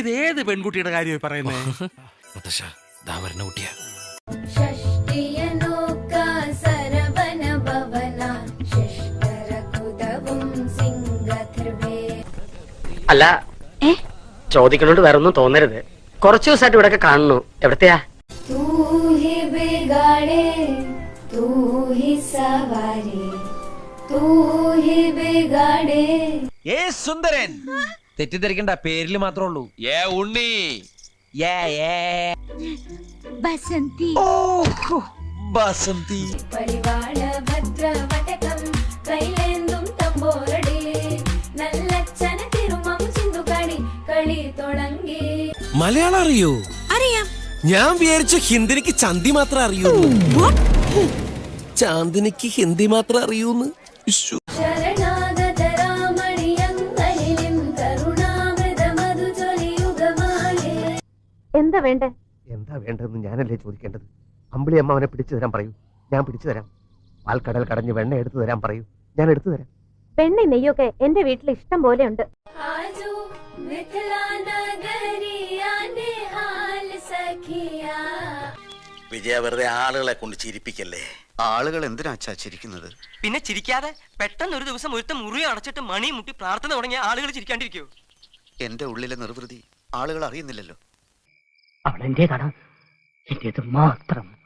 ഇത് ഏത് പെൺകുട്ടിയുടെ കാര്യമായി പറയുന്നത് മുത്തശ്ശ അല്ല ചോദിക്കണോണ്ട് വേറെ ഒന്നും തോന്നരുത്. കുറച്ചു ദിവസമായിട്ട് ഇവിടെ കാണുന്നു. എവിടത്തെയാ? തൂ ഹി ഏ സുന്ദരൻ. തെറ്റിദ്ധരിക്കണ്ട പേരിൽ മാത്രേ ഉള്ളൂ. ഏ ഉണ്ണി. ബസന്തി. ബസന്തി. മലയാളം അറിയോ? അറിയാം. ഞാൻ വിചാരിച്ച ഹിന്ദിനിക്ക് ചന്തി മാത്രം അറിയൂ ചാന്ദിനിക്ക് ഹിന്ദി മാത്രം അറിയൂന്ന്. എന്താ വേണ്ടേ? എന്താ വേണ്ടതെന്ന് ഞാനല്ലേ ചോദിക്കേണ്ടത്? അമ്പിളി അമ്മ അവനെ പിടിച്ചു തരാൻ പറയൂ. ഞാൻ പിടിച്ചു തരാം. പാൽക്കടൽ കടഞ്ഞ് വെണ്ണ എടുത്തു തരാൻ പറയൂ. ഞാൻ എടുത്തു തരാം. പെണ്ണി നെയ്യൊക്കെ എന്റെ വീട്ടിൽ ഇഷ്ടം പോലെ ഉണ്ട്. ആജു മിഥിലാ നഗരിയാന്റെ ഹാൽ സഖിയാ. വിജയ വെറുതെ ആളുകളെ കൊണ്ട് ചിരിപ്പിക്കല്ലേ? ആളുകൾ എന്തിനാ അച്ഛാ ചിരിക്കുന്നത്? പിന്നെ ചിരിക്കാതെ പെട്ടെന്ന് ഒരു ദിവസം ഒരുത്ത മുറി അടച്ചിട്ട് മണി മുട്ടി പ്രാർത്ഥന തുടങ്ങിയ ആളുകൾ ചിരിക്കാണ്ടിരിക്കോ. എന്റെ ഉള്ളിലെ നിർവൃതി ആളുകൾ അറിയുന്നില്ലല്ലോ. അവളെന്റേതാണ്? എന്റേത് മാത്രം.